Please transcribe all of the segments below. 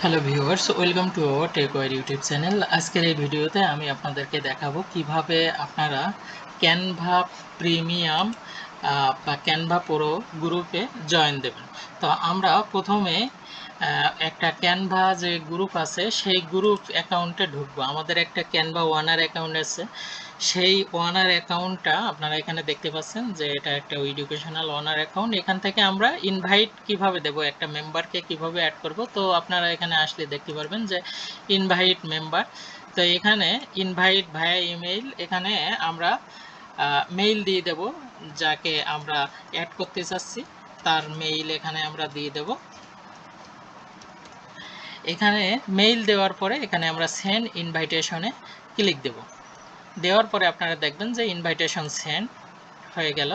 Hello viewers welcome to our Techware YouTube channel আজকের এই ভিডিওতে আমি আপনাদেরকে দেখাবো কীভাবে আপনারা ক্যানভা প্রিমিয়াম বা ক্যানভা প্রো গ্রুপে জয়েন দেবেন। তো আমরা প্রথমে একটা ক্যানভা যে গ্রুপ আছে, সেই গ্রুপ অ্যাকাউন্টে ঢুকবো। আমাদের একটা ক্যানভা ওয়ানার অ্যাকাউন্ট আছে। সেই ওয়ানার অ্যাকাউন্টটা আপনারা এখানে দেখতে পাচ্ছেন যে এটা একটা এডুকেশনাল ওয়ানার অ্যাকাউন্ট এখান থেকে আমরা ইনভাইট কীভাবে দেব, একটা মেম্বারকে কীভাবে অ্যাড করব, তো আপনারা এখানে আসলে দেখতে পারবেন যে ইনভাইট মেম্বার তো এখানে ইনভাইট ভায়া ইমেইল এখানে আমরা মেইল দিয়ে দেব, যাকে আমরা অ্যাড করতে চাচ্ছি, তার মেইল এখানে আমরা দিয়ে দেব। এখানে মেইল দেওয়ার পরে এখানে আমরা সেন্ড ইনভাইটেশনে ক্লিক দেব। দেওয়ার পরে আপনারা দেখবেন যে ইনভাইটেশন সেন্ড হয়ে গেল।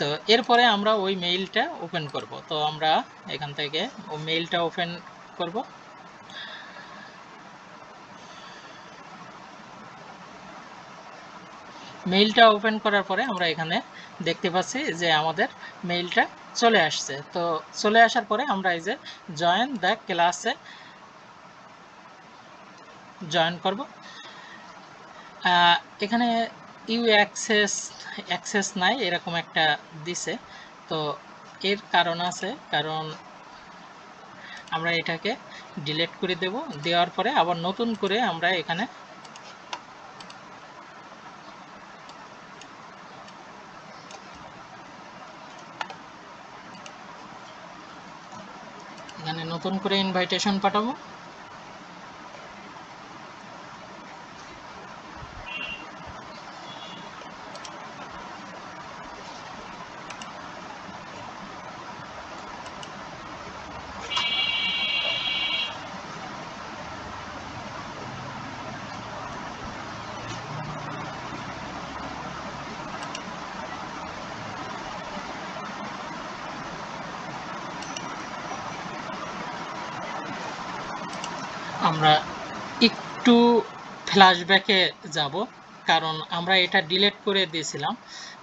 তো এরপরে আমরা ওই মেইলটা ওপেন করব। তো আমরা এখান থেকে ওই মেইলটা ওপেন করব। মেইলটা ওপেন করার পরে আমরা এখানে দেখতে পাচ্ছি যে আমাদের মেইলটা চলে আসছে। তো চলে আসার পরে আমরা এই যে জয়েন দ্য ক্লাসে জয়েন করব। এখানে ইউ অ্যাক্সেস অ্যাক্সেস নাই, এরকম একটা দিছে। তো এর কারণ আছে, কারণ আমরা এটাকে ডিলিট করে দেব। দেওয়ার পরে আবার নতুন করে আমরা এখানে এখানে নতুন করে ইনভাইটেশন পাঠাবো। আমরা একটু ফ্ল্যাশব্যাকে যাব, কারণ আমরা এটা ডিলেট করে দিয়েছিলাম।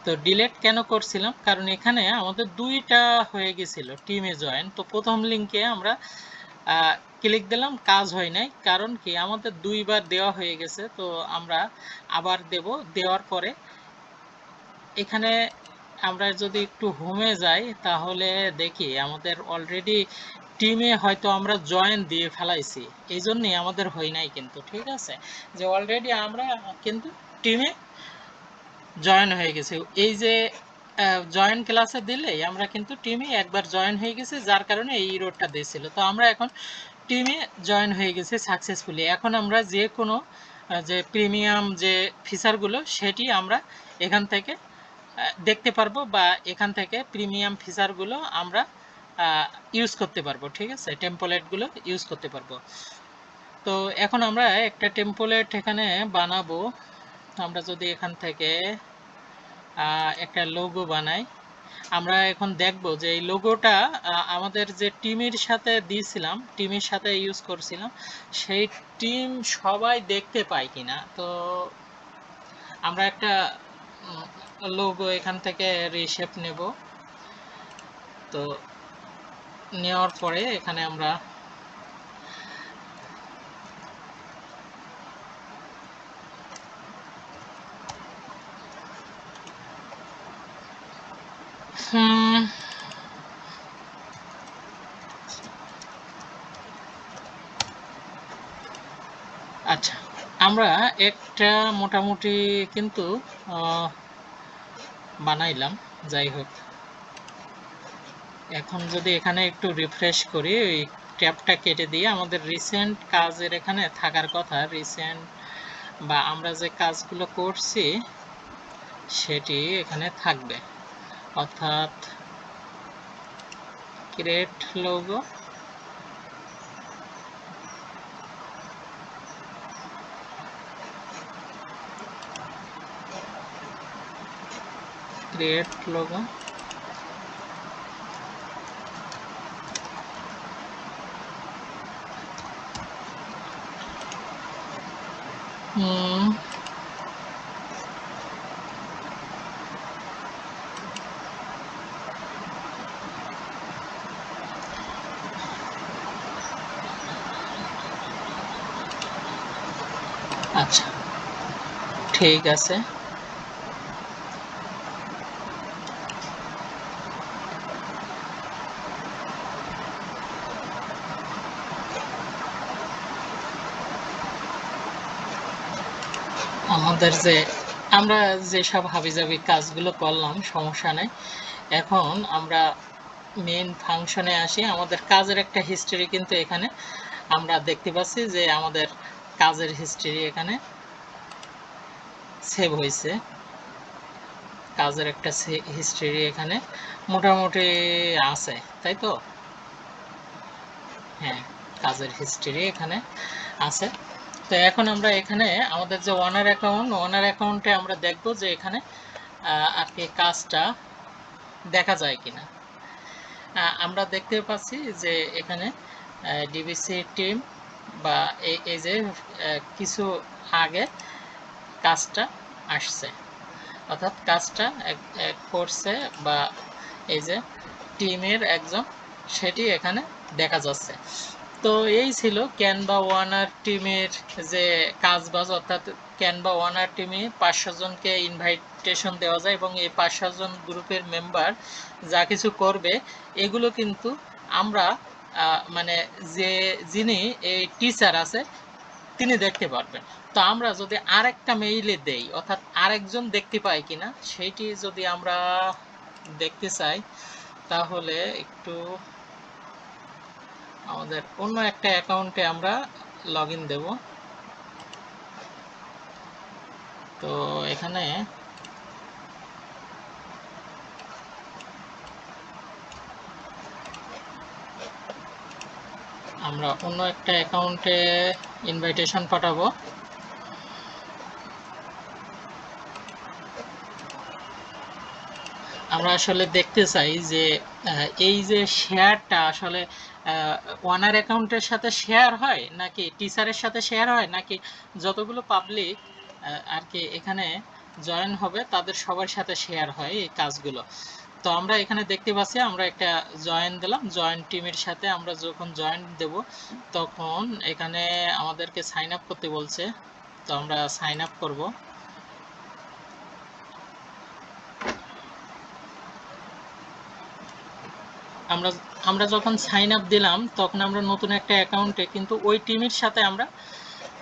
তো ডিলেট কেন করছিলাম? কারণ এখানে আমাদের দুইটা হয়ে গেছিল টিমে জয়েন তো প্রথম লিঙ্কে আমরা ক্লিক দিলাম, কাজ হয় নাই। কারণ কি? আমাদের দুইবার দেওয়া হয়ে গেছে, তো আমরা আবার দেব। দেওয়ার পরে এখানে আমরা যদি একটু হোমে যাই, তাহলে দেখি আমাদের অলরেডি টিমে হয়তো আমরা জয়েন দিয়ে ফেলাইছি। এই জন্যই আমাদের হয় নাই কিন্তু, ঠিক আছে? যে অলরেডি আমরা কিন্তু টিমে জয়েন হয়ে গেছে। এই যে জয়েন ক্লাসে দিলেই আমরা কিন্তু টিমে একবার জয়েন হয়ে গেছে, যার কারণে এই রোডটা দিয়েছিল। তো আমরা এখন টিমে জয়েন হয়ে গেছে সাকসেসফুলি এখন আমরা যে কোনো যে প্রিমিয়াম যে ফিচারগুলো সেটি আমরা এখান থেকে দেখতে পারব বা এখান থেকে প্রিমিয়াম ফিচারগুলো আমরা ইউজ করতে পারব, ঠিক আছে? টেম্পলেটগুলো ইউজ করতে পারব। তো এখন আমরা একটা টেম্পলেট এখানে বানাবো। আমরা যদি এখান থেকে একটা লোগো বানাই, আমরা এখন দেখব যে এই লোগোটা আমাদের যে টিমের সাথে দিয়েছিলাম, টিমের সাথে ইউজ করছিলাম, সেই টিম সবাই দেখতে পায় কিনা? তো আমরা একটা লোগো এখান থেকে রিশেপ নেব। তো নেওয়ার পরে এখানে আমরা আচ্ছা আমরা একটা মোটামুটি কিন্তু বানাইলাম যাই হোক। এখন যদি এখানে একটু রিফ্রেশ করি, ওই ট্যাবটা কেটে দিয়ে আমাদের রিসেন্ট কাজের এখানে থাকার কথা রিসেন্ট বা আমরা যে কাজগুলো করছি, সেটি এখানে থাকবে। অর্থাৎ ক্রিয়েট লোগো ক্রিয়েট লোগো হুম আচ্ছা ঠিক আছে। আমাদের যে, আমরা যেসব হাবিজাবি কাজগুলো করলাম, সমস্যা নেই। এখন আমরা মেন ফাংশনে আসি। আমাদের কাজের একটা হিস্ট্রি কিন্তু এখানে আমরা দেখতে পাচ্ছি যে, আমাদের কাজের হিস্ট্রি এখানে সেভ হয়েছে। কাজের একটা হিস্ট্রি এখানে মোটামুটি আছে, তাই তো? হ্যাঁ কাজের হিস্ট্রি এখানে আছে। তো এখন আমরা এখানে আমাদের যে ওয়ানার অ্যাকাউন্ট ওয়ানার অ্যাকাউন্টে আমরা দেখব যে এখানে আর কি কাজটা দেখা যায় কিনা। আমরা দেখতে পাচ্ছি যে এখানে ডিবিসি টিম বা এই যে কিছু আগে কাজটা আসছে। অর্থাৎ কাজটা করছে বা এই যে টিমের একজন, সেটি এখানে দেখা যাচ্ছে। তো এই ছিল ক্যানভা ওয়ানার টিমের যে কাজবাজ, অর্থাৎ ক্যানভা ওয়ানার টিমে পাঁচশো জনকে ইনভাইটেশন দেওয়া যায় এবং এই পাঁচশো জন গ্রুপের মেম্বার যা কিছু করবে, এগুলো কিন্তু আমরা মানে যে যিনি এই টিচার আছে, তিনি দেখতে পারবেন। তো আমরা যদি আরেকটা মেইলে দেই, অর্থাৎ আরেকজন দেখতে পাই কিনা, সেইটি যদি আমরা দেখতে চাই, তাহলে একটু আমাদের অন্য একটা অ্যাকাউন্টে আমরা লগ ইন দেব। তো এখানে আমরা অন্য একটা অ্যাকাউন্টে ইনভাইটেশন পাঠাবো। আমরা আসলে দেখতে চাই যে এই যে শেয়ারটা আসলে ওয়ানার অ্যাকাউন্টের সাথে শেয়ার হয় নাকি টিচারের সাথে শেয়ার হয় নাকি যতগুলো পাবলিক আর কি এখানে জয়েন হবে তাদের সবার সাথে শেয়ার হয় এই কাজগুলো। তো আমরা এখানে দেখতে পাচ্ছি, আমরা একটা জয়েন দিলাম জয়েন টিমের সাথে আমরা যখন জয়েন দেব, তখন এখানে আমাদেরকে সাইন আপ করতে বলছে। তো আমরা সাইন আপ করব। আমরা আমরা যখন সাইন আপ দিলাম, তখন আমরা নতুন একটা অ্যাকাউন্টে কিন্তু ওই টিমের সাথে আমরা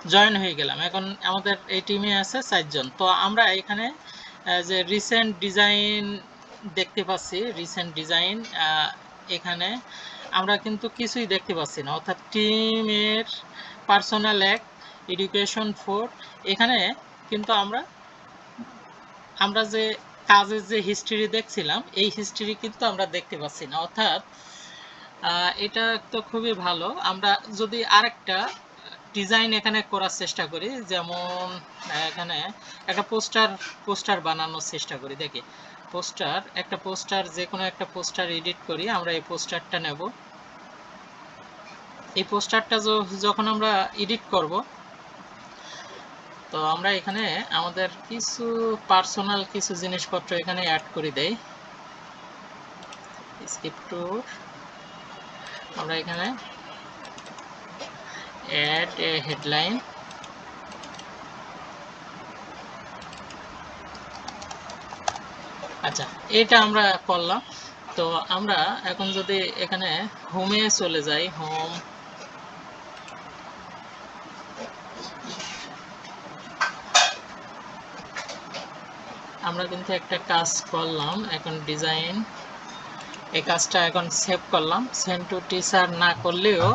জয়েন হয়ে গেলাম। এখন আমাদের এই টিমে আছে চারজন তো আমরা এখানে যে রিসেন্ট ডিজাইন দেখতে পাচ্ছি রিসেন্ট ডিজাইন এখানে আমরা কিন্তু কিছুই দেখতে পাচ্ছি না। অর্থাৎ টিমের পার্সোনাল এক এডুকেশন ফোর এখানে কিন্তু আমরা আমরা যে কাজের যে হিস্ট্রি দেখছিলাম, এই হিস্ট্রি কিন্তু আমরা দেখতে পাচ্ছি না। অর্থাৎ এটা তো খুবই ভালো। আমরা যদি আরেকটা ডিজাইন এখানে করার চেষ্টা করি, যেমন এখানে একটা পোস্টার পোস্টার বানানোর চেষ্টা করি। দেখি পোস্টার একটা পোস্টার যে কোনো একটা পোস্টার এডিট করি, আমরা এই পোস্টারটা নেব। এই পোস্টারটা যখন আমরা এডিট করব তো আমরা এখানে আমাদের কিছু পার্সোনাল কিছু জিনিসপত্র এখানে অ্যাড করে দেই। স্কিপ টুর আমরা এখানে অ্যাড এ হেডলাইন আচ্ছা এটা আমরা করলাম। তো আমরা এখন যদি এখানে হোমে চলে যাই হোম আমরা কিন্তু একটা কাজ করলাম, এখন ডিজাইন এই কাজটা এখন সেভ করলাম। সেন্ড টু টিচার না করলেও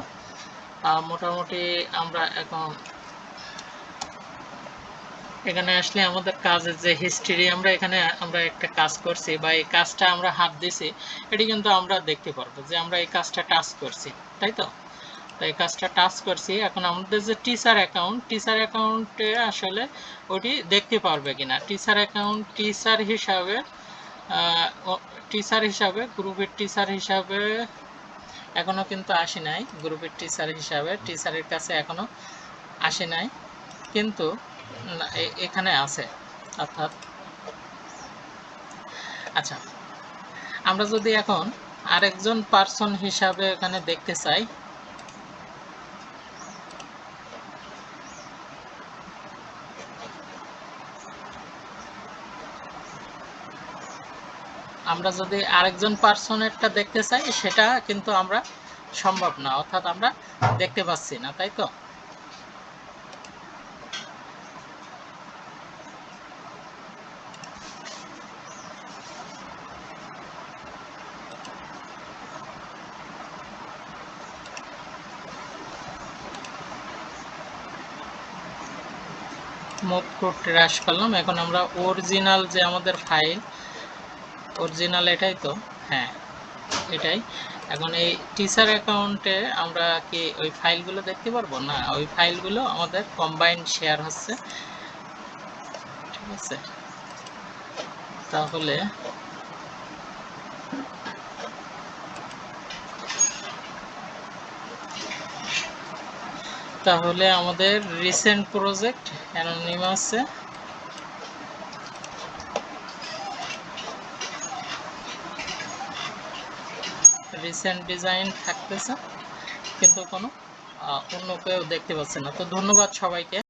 মোটামুটি আমরা এখন, এখানে আসলে আমাদের কাজের যে হিস্ট্রি আমরা এখানে, আমরা একটা কাজ করছি বা এই কাজটা আমরা হাত দিছি, এটি কিন্তু আমরা দেখতে পারব যে আমরা এই কাজটা টাচ করছি, তাই তো? তো এই কাজটা টাচ করছি। এখন আমাদের যে টিচার অ্যাকাউন্ট টিচার অ্যাকাউন্টে আসলে ওটি দেখতে পারবে কিনা। টিচার অ্যাকাউন্ট টিচার হিসাবে টিচার হিসাবে গ্রুপের টিচার হিসাবে এখনও কিন্তু আসে নাই। গ্রুপের টিচার হিসাবে টিচারের কাছে এখনও আসে নাই। কিন্তু এখানে আছে। অর্থাৎ আচ্ছা আমরা যদি এখন আরেকজন পার্সন হিসাবে এখানে দেখতে চাই। আমরা যদি আরেকজন পার্সনেরটা দেখতে চাই, সেটা কিন্তু আমরা সম্ভব না, অর্থাৎ আমরা দেখতে পাচ্ছি না, তাই তো? মুভ করতে হ্রাস করলাম। এখন আমরা অরিজিনাল যে আমাদের ফাইল অরিজিনাল এটাই তো? হ্যাঁ এটাই। এখন এই টিচার অ্যাকাউন্টে আমরা কি ওই ফাইলগুলো দেখতে পারব? না, ওই ফাইলগুলো আমাদের কম্বাইন্ড শেয়ার হচ্ছে। ঠিক আছে। তাহলে তাহলে আমাদের রিসেন্ট প্রজেক্ট অ্যানোনিমাসে রিসেন্ট ডিজাইন থাকতেছে কিন্তু কোনো অন্য কেউ দেখতে পাচ্ছে না। তো ধন্যবাদ সবাইকে।